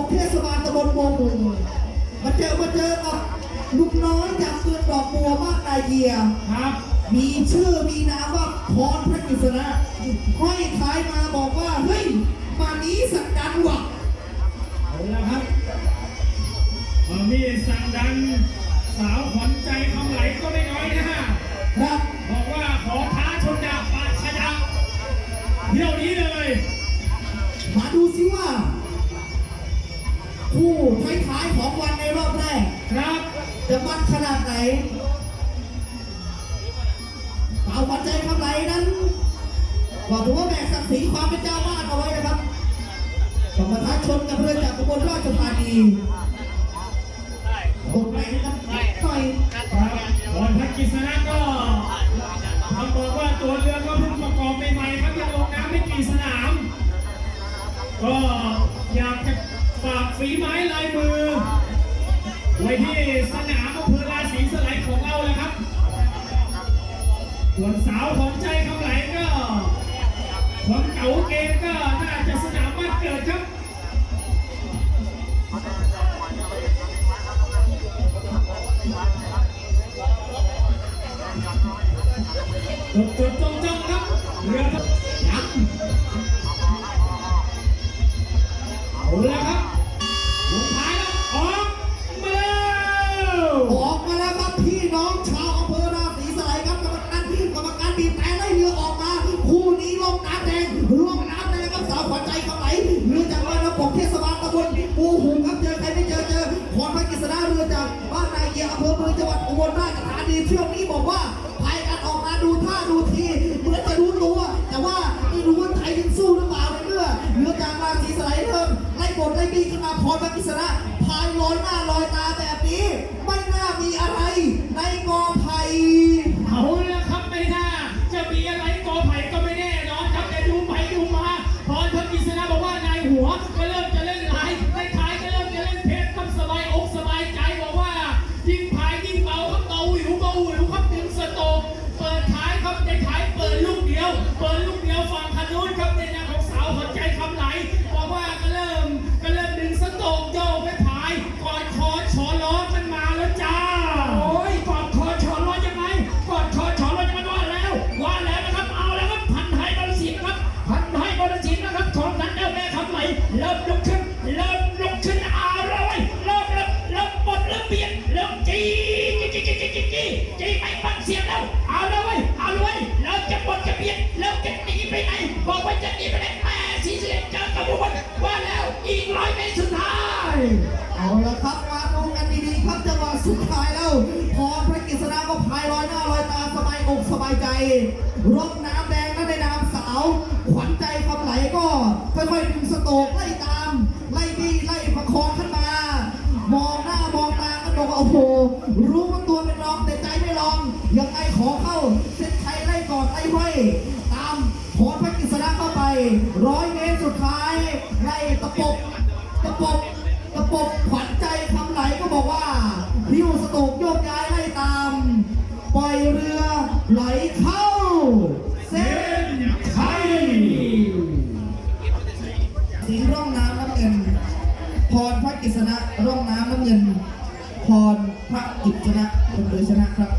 กเทศบาลตำบลโบวมุงมาเจอมาเจอกับลูกน้อยจากเมืองดอกบัวมากนายเยียครับ มีชื่อมีนามว่าพรพระกฤษณะห้อยท้ายมาบอกว่า เฮ้ย มานี้สักดันว่ะเอาละครับเอ่อมีสั่งดัน สาวขวัญใจคำไหลก็ไม่น้อยนะฮะครับบอกว่าขอท้าชนดาบปาชนะเที่ยวนี้เลย มาดูซิว่า คู่ท้ายๆของวันในรอบแรกครับ จะมันขนาดไหนสาวขวัญใจคำไหลนั้นบอกถือว่าแบกศักดิ์ศรีความเป็นเจ้าบ้านเอาไว้นะครับต้องมาท้าชนกับเรือจากกบลราชธานีคนไหนครับต่อยครับบอลพักกิษณะก็ทำบอกว่าตัวเรือก็เพิ่งประกอบใหม่ๆครับยังลงน้ำไม่กี่สนาม ก็อยากจะ ฝากฝีไม้ลายมือ ไว้ที่สนามอำเภอราศีสไลด์ของเราเลยครับส่วนสาวของใจคำไหลก็ความเก่าเกมก็น่าจะสนามบ้านเกิดครับจด องชาวอำเภอราศีสไลครับกรรมการกรรมการบีบแต่ไล่เรือออกมา คู่นี้ลงน้ำแดงลงน้ำแดงครับสาวขวัญใจคำไหลเรือจากบ้านน้ำปกเทศบาลตำบลปูหุงครับเจอใครไม่เจอเจอพรพักกิษณะเรือจากบ้านนายเกียอำเภอเมืองจังหวัดอุบลราชธานีเที่ยวนี้บอกว่าพายกันออกมาดูท่าดูทีเหมือนจะรู้ตัวแต่ว่าไม่รู้ว่าไทยยังสู้หรือเปล่าในเมื่อเรือจากราศีสไลเริ่มไล่บทไล่บีขึ้นมาพรพักกิษณะพายลอยหน้าลอยตาแบบ เอาละครับมาดูกันดีๆครับจังหวะสุดท้ายแล้วพรพระกฤษณะก็พายลอยหน้าลอยตาสบายอกสบายใจรถน้ำแดงนั้นในนามสาว ขวัญใจคำไหลก็ค่อยๆดึงสโตกไล่ตาม ไล่บี้ไล่ประคองขึ้นมา มองหน้ามองตาก็บอกว่าโอ้โหรู้ว่าตัวเป็นรองแต่ใจไม่รองยังไงขอเข้าเส้น ปบขวัญใจคำไหลก็บอกว่าพิวสตูกโยกย้ายให้ตาม ปล่อยเรือไหลเข้า เส้นชัยสิงร่องน้ำน้ำเงิน พรพระกิษณะร่องน้ำน้ำเงิน พรพระกิษณะคนโดยชนะครับ